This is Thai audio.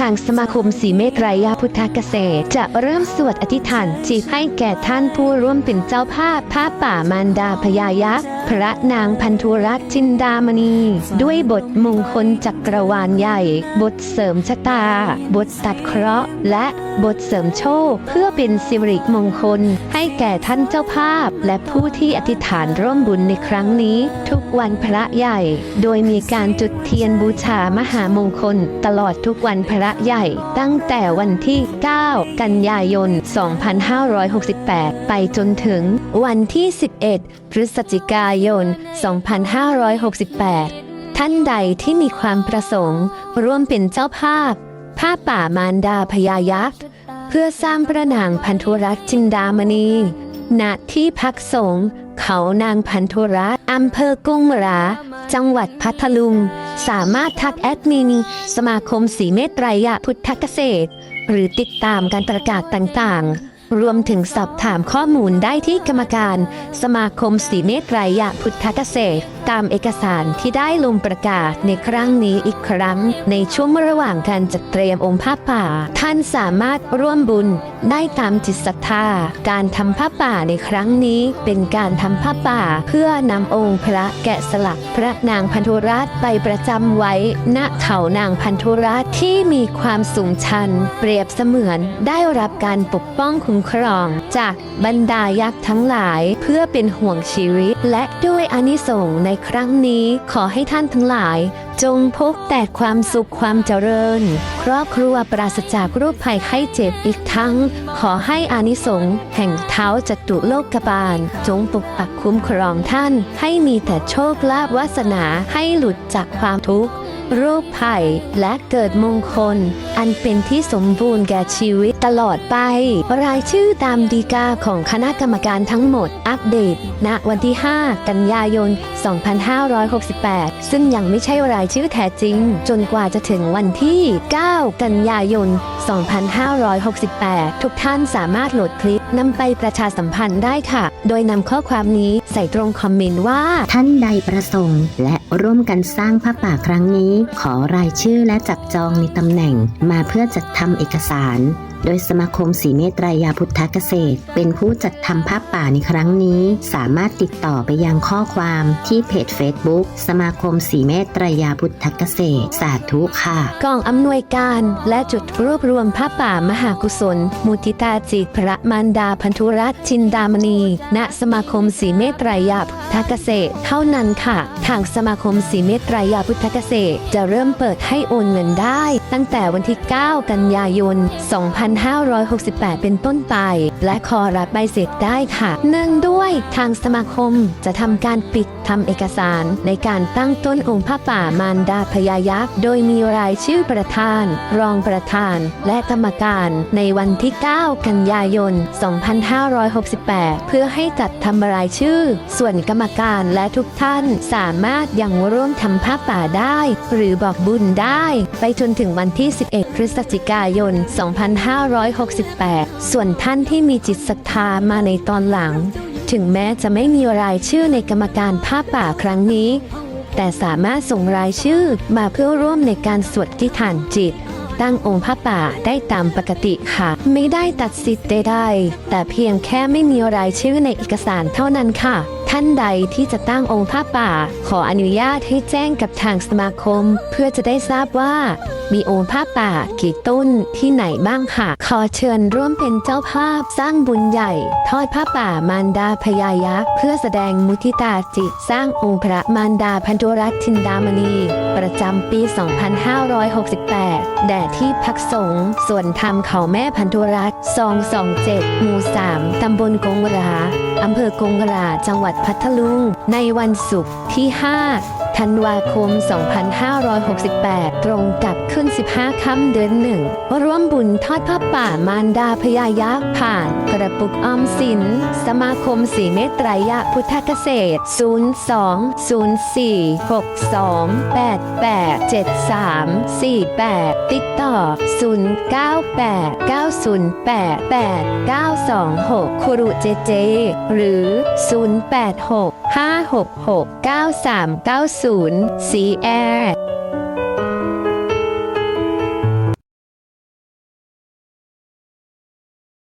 ทางสมาคมสีเมตรายาพุทธเกษตร จะเริ่มสวดอธิษฐานจิตให้แก่ท่านผู้ร่วมเป็นเจ้าภาพภาพป่ามารดาพญายักษ์ พระนางพันธุรัตน์จินดามณี ด้วยบทมงคลจักรวาลใหญ่ บทเสริมชะตา บทตัดเคราะห์ และบทเสริมโชค เพื่อเป็นสิริมงคล ให้แก่ท่านเจ้าภาพ และผู้ที่อธิษฐานร่วมบุญในครั้งนี้ ทุกวันพระใหญ่ โดยมีการจุดเทียนบูชามหามงคล ตลอดทุกวันพระใหญ่ ตั้งแต่วันที่ 9 กันยายน 2568 ไปจนถึงวันที่ 11 พฤศจิกายน 2568 ท่านใดที่มีความประสงค์ ร่วมเป็นเจ้าภาพผ้าป่ามารดาพญายักษ์ เพื่อสร้างพระนางพันธุรัตน์จินดามณี ณ ที่พักสงฆ์เขานางพันธุรัตน์อำเภอกุ้งรา จังหวัดพัทลุง สามารถทักแอดมิน สมาคมสีเมตรไตรยะพุทธเกษตร หรือติดตามการประกาศต่างๆ รวมถึงสอบถามข้อมูลได้ที่กรรมการ สมาคมสีเนตรไตรยะพุทธเกษตร ตามเอกสารที่ได้ลงประกาศในครั้งนี้อีกครั้ง ในช่วงระหว่างการจัดเตรียมองค์ผ้าป่า ท่านสามารถร่วมบุญได้ตามจิตศรัทธา การทำผ้าป่าในครั้งนี้เป็นการทำผ้าป่า เพื่อนำองค์พระแกะสลักพระนางพันธุรัตไปประจำไว้ณเขานางพันธุรัตที่มีความสูงชัน เปรียบเสมือนได้รับการปกป้องคุ้มครอง จากบรรดายักษ์ทั้งหลายเพื่อเป็นห่วงชีวิต และด้วยอนิสงส์ในครั้งนี้ขอให้ท่านทั้งหลาย จงพบแต่ความสุขความเจริญ ครอบครัวปราศจากโรคภัยไข้เจ็บอีกทั้ง ขอให้อานิสงส์แห่งเท้าจัตุโลกบาล จงปกปักคุ้มครองท่าน ให้มีแต่โชคลาภวาสนาให้หลุดจากความทุกข์ โรคภัย และเกิดมงคล อันเป็นที่สมบูรณ์แก่ชีวิตตลอดไป รายชื่อตามดีกาของคณะกรรมการทั้งหมด อัปเดต ณ วันที่ 5 กันยายน 2568 ซึ่งยังไม่ใช่รายชื่อแท้จริง จนกว่าจะถึงวันที่ 9 กันยายน 2568 ทุกท่านสามารถโหลดคลิปนำไปประชาสัมพันธ์ได้ค่ะ โดยนำข้อความนี้ใส่ตรงคอมเมนต์ว่า ท่านใดประสงค์ และร่วมกันสร้างผ้าป่าครั้งนี้ ขอรายชื่อและจับจองในตำแหน่ง มาเพื่อจัดทำเอกสาร โดยสมาคมสีเมตรายาพุทธเกษตร เป็นผู้จัดทำผ้าป่าในครั้งนี้ สามารถติดต่อไปยังข้อความที่เพจ Facebook สมาคมสีเมตรายาพุทธเกษตร สาธุค่ะ กองอำนวยการและจุดรวบรวมผ้าป่ามหากุศล มุทิตาจิตพระมารดาพันธุรัตชินดามณี ณสมาคมสีเมตรายาพุทธเกษตร เท่านั้นค่ะ ทางสมาคมสีเมตรายาพุทธเกษตร จะเริ่มเปิดให้โอนเงินได้ ตั้งแต่วันที่ 9 กันยายน2568 เป็นต้นไป และขอรับใบเสร็จได้ค่ะ เนื่องด้วยทางสมาคมจะทำการปิดทำเอกสารในการตั้งต้นองค์พระป่ามารดาพญายักษ์ โดยมีรายชื่อประธาน รองประธาน และกรรมการในวันที่ 9 กันยายน 2568 เพื่อให้จัดทำรายชื่อ ส่วนกรรมการและทุกท่านสามารถยังร่วมทำผ้าป่าได้ หรือบอกบุญได้ ไปจนถึงวันที่ 11 พฤศจิกายน2568 ส่วนท่านที่มีจิตศรัทธามาในตอนหลัง ถึงแม้จะไม่มีรายชื่อในกรรมการผ้าป่าครั้งนี้ แต่สามารถส่งรายชื่อมาเพื่อร่วมในการสวดที่ฐานจิต ตั้งองค์พระป่าได้ตามปกติค่ะ ไม่ได้ตัดสิทธิ์ใดๆแต่เพียงแค่ไม่มีรายชื่อในเอกสารเท่านั้นค่ะ ท่านใดที่จะตั้งองค์พระป่า ขออนุญาตให้แจ้งกับทางสมาคม เพื่อจะได้ทราบว่า มีองค์พระป่ากี่ต้นที่ไหนบ้างค่ะ ขอเชิญร่วมเป็นเจ้าภาพสร้างบุญใหญ่ ทอดผ้าป่ามารดาพญายักษ์เพื่อแสดงมุทิตาจิตสร้างองค์พระมารดาพันธุรัตน์ทินดามณี ประจำปี 2568 แด่ที่พักสงฆ์ส่วนธรรมเขาแม่พันธุรัตน์ซองสองเจ็ดหมู่สามตำบลกงราอำเภอกงราจังหวัดพัทลุง ในวันศุกร์ที่ 5 ธันวาคม 2568 ตรงกับขึ้น 15 ค่ำเดือนหนึ่ง ร่วมบุญทอดผ้าป่ามารดาพญายักษ์ผ่าน กระปุกออมสิน สมาคมสีเมตรายะพุทธเกษตร 02 04 62 88 73 48 ติดต่อ 098 908 8926ครูเจเจ หรือ 086 566 9390 0 c air